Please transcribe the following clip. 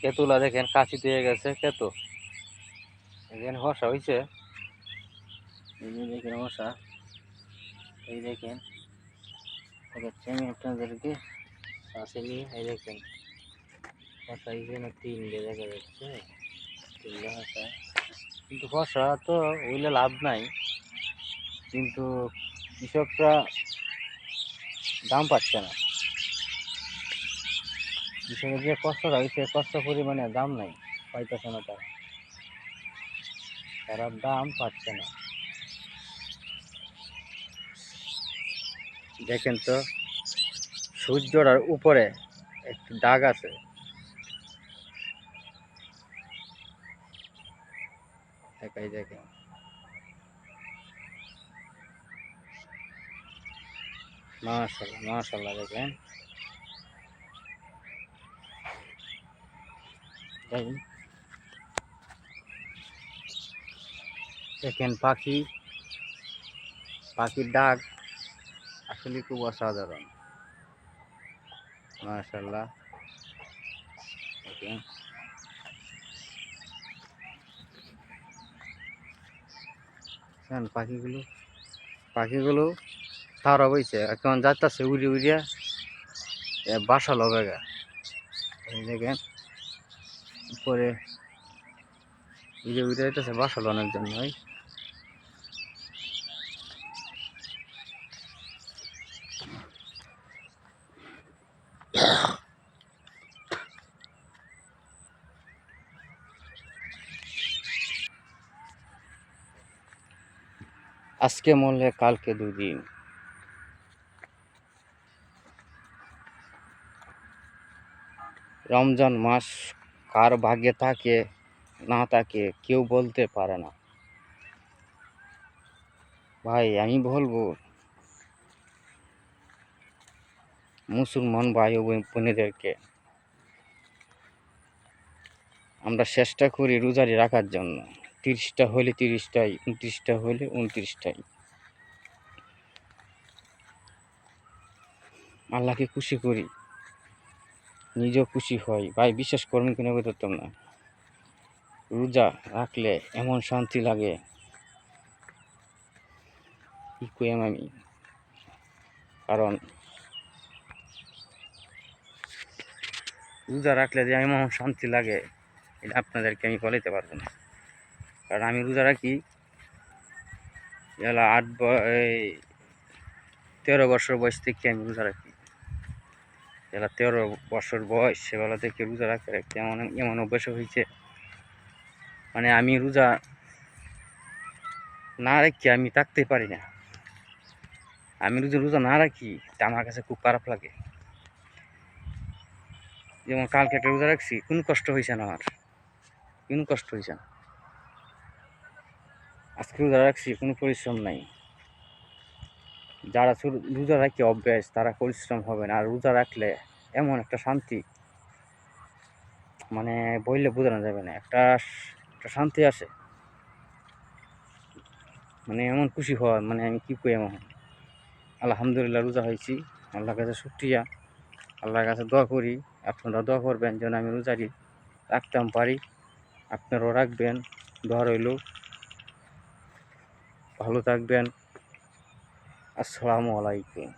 কেতুলা দেখেন, কাশি দিয়ে গেছে কেতু এখানে হসা হয়েছে দেখেন হসা এই দেখেন দেখাচ্ছি আমি আপনাদেরকে নিয়ে, এই দেখেন। হসা এখানে তিনটে দেখা যাচ্ছে। তিনটে হসা কিন্তু হসা তো হইলে লাভ নাই। কিন্তু কৃষকরা দাম পাচ্ছে না। কৃষকের যে কষ্টটা হয়েছে কষ্ট পরিমাণে দাম নাই, পাইতেছে না তারা। তারা দাম পাচ্ছে না। দেখেন তো, সূর্যটার উপরে একটি দাগ আছে। দেখাই, দেখেন। মাশাল্লাহ মাশাল্লাহ, দেখেন। দেখেন দেখেন পাখি, পাখির ডাক আসলে খুব অসাধারণ। মাশাল্লাহ দেখেন পাখিগুলো পাখিগুলো তারা বইছে। এখন যাইতেছে উড়ি উড়িয়া বাসা লবে গা দেখেন। উপরে উড়ে উড়ে যাইতেছে বাসা লনের জন্য ওই আজকে মরলে কালকে দুদিন রমজান মাস কার ভাগ্যে থাকে, না থাকে, কেউ বলতে পারে না। ভাই, আমি বলব, মুসলমান ভাই ও বোনেদেরকে, আমরা চেষ্টা করি রোজারি রাখার জন্য। তিরিশটা হলে তিরিশটাই, উনত্রিশটা হলে উনত্রিশটাই। আল্লাহকে খুশি করি। নিজেও খুশি হই। ভাই, বিশ্বাস করবেন কিনা করতাম না রোজা রাখলে এমন শান্তি লাগে। কি কইম আমি? কারণ রোজা রাখলে যে এমন শান্তি লাগে, এটা আপনাদেরকে আমি বলাইতে পারব না। কারণ আমি রোজা রাখি, এলা আট তেরো বছর বয়স থেকে আমি রোজা রাখি। এলা তেরো বছর বয়স সেবেলা থেকে রোজা রাখতে রাখতে এমন এমন অভ্যাস হয়েছে। মানে আমি রোজা না রাখি, আমি থাকতে পারি না। আমি রোজা রোজা না রাখি, তা আমার কাছে খুব খারাপ লাগে। যেমন কালকে একটা রোজা রাখছি, কোনো কষ্ট হয়েছে না আমার। কোনো কষ্ট হয়েছে না। আজকে রোজা রাখছি, কোনো পরিশ্রম নাই। যারা রোজা রাখি অভ্যাস, তারা পরিশ্রম হবে না। আর রোজা রাখলে এমন একটা শান্তি মানে বললে বোঝানো যাবে না। একটা একটা শান্তি আসে। মানে এমন খুশি হয় মানে আমি কী করি এমন? আলহামদুলিল্লাহ রোজা হয়েছি। আল্লাহর কাছে শুক্রিয়া। আল্লাহর কাছে দোয়া করি। আপনারা দোয়া করবেন যেন আমি রোজারি রাখতাম পারি। আপনারাও রাখবেন। দোয়া রইল। ভালো থাকবেন। আসসালামু আলাইকুম।